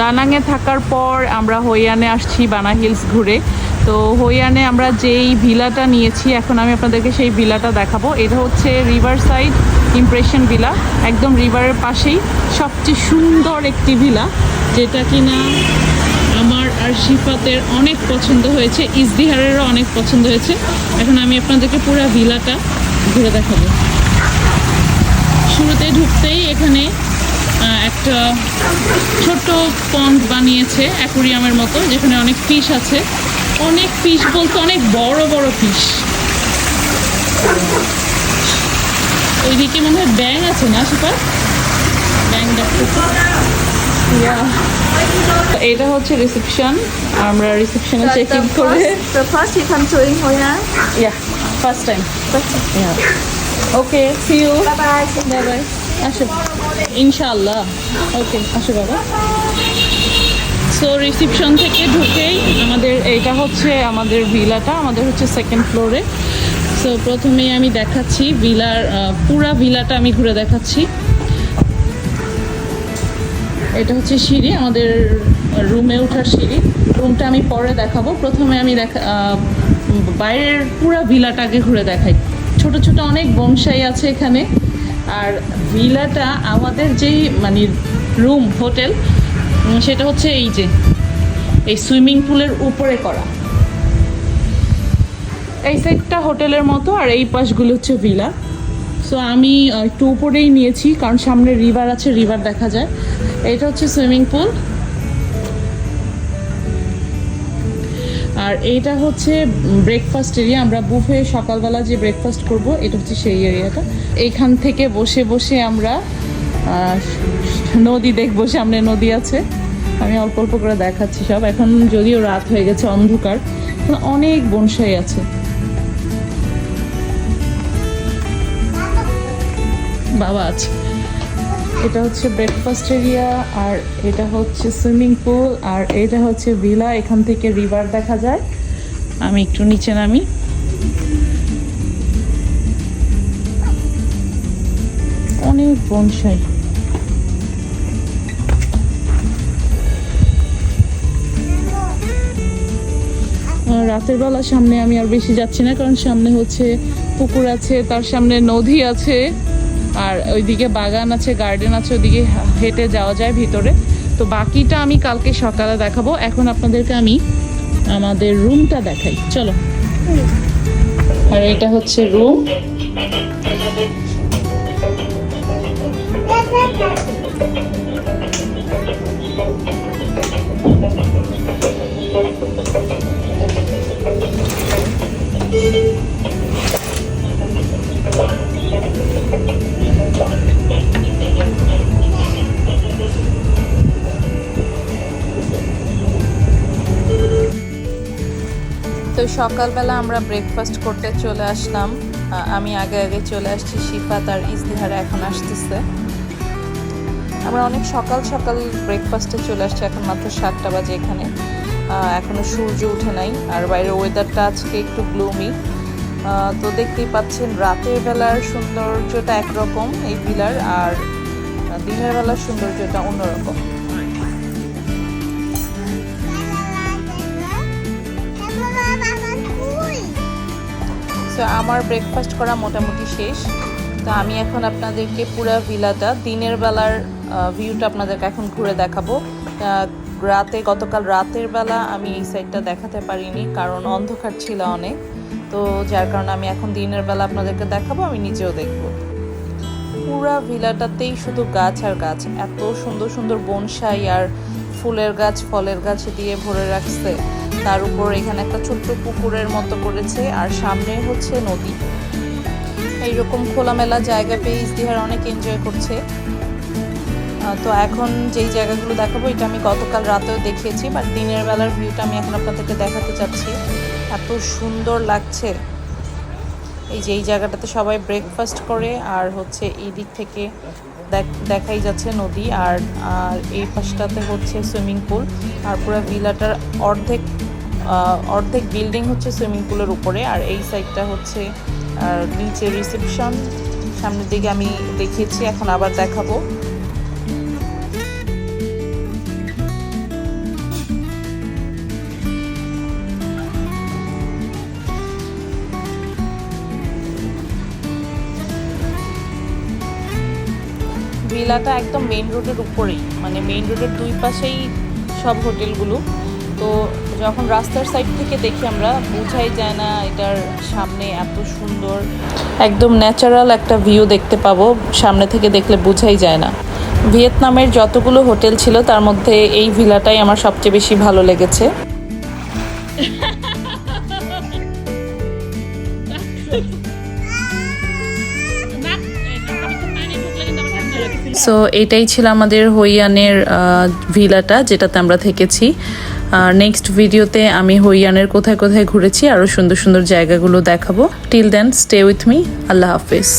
দানাঙে থাকার পর আমরা হইয়ানে আসছি বানা হিলস ঘুরে। তো হইয়ানে আমরা যেই ভিলাটা নিয়েছি, এখন আমি আপনাদেরকে সেই ভিলাটা দেখাবো। এটা হচ্ছে রিভার সাইড ইমপ্রেশন ভিলা একদম রিভারের পাশেই। সবচেয়ে সুন্দর একটি ভিলা যেটা কিনা আমার আর শিফাতের অনেক পছন্দ হয়েছে, ইজদিহারেরও অনেক পছন্দ হয়েছে। এখন আমি আপনাদেরকে পুরো ভিলাটা ঘুরে দেখাবো। শুরুতে ঢুকতেই এখানে একটা ছোট্ট পন্ড বানিয়েছে অ্যাকুরিয়ামের মতো যেখানে অনেক ফিশ আছে। অনেক ফিশ বলতে অনেক বড় বড় ফিশ ওইদিকে মনে হয় ব্যাং আছে না সুপার ব্যাং এটা হচ্ছে রিসেপশন আমরা রিসেপশনে চেক ইন করে first, the first you come to in. Yeah first see you bye bye. Bye bye আসো। ইনশাআল্লাহ। ওকে, আসো বাবা। সো রিসিপশন থেকে ঢুকেই আমাদের এইটা হচ্ছে আমাদের ভিলাটা আমাদের হচ্ছে সেকেন্ড ফ্লোরে সো প্রথমেই আমি দেখাচ্ছি ভিলার পুরা ভিলাটা আমি ঘুরে দেখাচ্ছি। এটা হচ্ছে সিঁড়ি, আমাদের রুমে ওঠার সিঁড়ি। রুমটা আমি পরে দেখাবো। প্রথমে আমি দেখা বাইরের পুরো ভিলাটাকে ঘুরে দেখাই। ছোট ছোট অনেক বনসাই আছে এখানে। আর ভিলাটা আমাদের যেই মানে রুম হোটেল সেটা হচ্ছে এই যে, এই সুইমিং পুলের উপরে করা। এই সাইডটা হোটেলের মতো আর এই পাশগুলো হচ্ছে ভিলা সো আমি একটু উপরেই নিয়েছি, কারণ সামনে রিভার আছে রিভার দেখা যায়। এটা হচ্ছে সুইমিং পুল আর এইটা হচ্ছে ব্রেকফাস্ট এরিয়া আমরা বুফে সকালবেলা যে ব্রেকফাস্ট করব, এটা হচ্ছে সেই এরিয়াটা এইখান থেকে বসে বসে আমরা নদী দেখব, সামনে নদী আছে। আমি অল্প অল্প করে দেখাচ্ছি সব। এখন যদিও রাত হয়ে গেছে অন্ধকার অনেক বনসাই আছে। বাবা আছে। এটা হচ্ছে ব্রেকফাস্ট এরিয়া আর এটা হচ্ছে সুইমিং পুল আর এটা হচ্ছে ভিলা এখান থেকে রিভার দেখা যায়। আমি একটু নিচে নামি। অনেক বনসাই। রাতের বেলা সামনে আমি আর বেশি যাচ্ছি না, কারণ সামনে হচ্ছে পুকুর আছে, তার সামনে নদী আছে। আর ওইদিকে বাগান আছে গার্ডেন আছে ওইদিকে হেঁটে যাওয়া যায় ভিতরে। তো বাকিটা আমি কালকে সকালে দেখাবো। এখন আপনাদেরকে আমি আমাদের রুমটা দেখাই। চলো। আর এটা হচ্ছে রুম তো সকালবেলা আমরা ব্রেকফাস্ট করতে চলে আসলাম। আমি আগে আগে চলে আসছি শিফাত আর ইজদিহারা এখন আসতেছে। আমরা অনেক সকাল সকাল ব্রেকফাস্টে চলে আসছি এখন মাত্র সাতটা বাজে এখানে। আহ, এখনও সূর্য উঠে নাই আর বাইরের ওয়েদারটা আজকে একটু গ্লুমি তো দেখতেই পাচ্ছেন রাতের বেলার সৌন্দর্যটা একরকম এই ভিলার আর দিনের বেলার সৌন্দর্যটা অন্যরকম। সো আমার ব্রেকফাস্ট করা মোটামুটি শেষ। তো আমি এখন আপনাদেরকে পুরো ভিলাটা দিনের বেলার ভিউটা আপনাদেরকে এখন ঘুরে দেখাবো। রাতে, গতকাল রাতের বেলা আমি এই সাইডটা দেখাতে পারিনি, কারণ অন্ধকার ছিল অনেক। তো যার কারণে আমি এখন দিনের বেলা আপনাদেরকে দেখাবো, আমি নিজেও দেখব। পুরা ভিলাটাতেই শুধু গাছ আর গাছ, এত সুন্দর সুন্দর বনসাই আর ফুলের গাছ, ফলের গাছ দিয়ে ভরে রাখছে। তার উপর এখানে একটা ছোট্ট পুকুরের মতো করেছে, আর সামনে হচ্ছে নদী। এইরকম খোলামেলা জায়গা পেয়ে ইস্তিহার অনেক এনজয় করছে। তো এখন যেই জায়গাগুলো দেখাবো, এটা আমি গতকাল রাতেও দেখিয়েছি বাট দিনের বেলার ভিউটা আমি এখন আপনাদেরকে দেখাতে চাচ্ছি। এত সুন্দর লাগছে। এই যে এই জায়গাটাতে সবাই ব্রেকফাস্ট করে, আর হচ্ছে এই দিক থেকে দেখ- দেখাই যাচ্ছে নদী, আর আর এই পাশটাতে হচ্ছে সুইমিং পুল আর পুরো ভিলাটার অর্ধেক অর্ধেক বিল্ডিং হচ্ছে সুইমিং পুলের উপরে, আর এই সাইডটা হচ্ছে নিচে রিসেপশন সামনের দিকে আমি দেখিয়েছি, এখন আবার দেখাবো। ভিলাটা একদম মেইন রোডের উপরেই। মানে মেইন রোডের দুই পাশেই সব হোটেলগুলো। তো যখন রাস্তার সাইড থেকে দেখি আমরা, বোঝাই যায় না এটার সামনে এত সুন্দর। একদম ন্যাচারাল একটা ভিউ দেখতে পাবো, সামনে থেকে দেখলে বোঝাই যায় না। ভিয়েতনামের যতগুলো হোটেল ছিল, তার মধ্যে এই ভিলাটাই আমার সবচেয়ে বেশি ভালো লেগেছে। সো এটাই ছিল আমাদের হইয়ানের ভিলাটা যেটাতে আমরা থেকেছি। নেক্সট ভিডিওতে আমি হইয়ানের কোথায় কোথায় ঘুরেছি আরও সুন্দর সুন্দর জায়গাগুলো দেখাবো। Till then stay with me Allah Hafiz.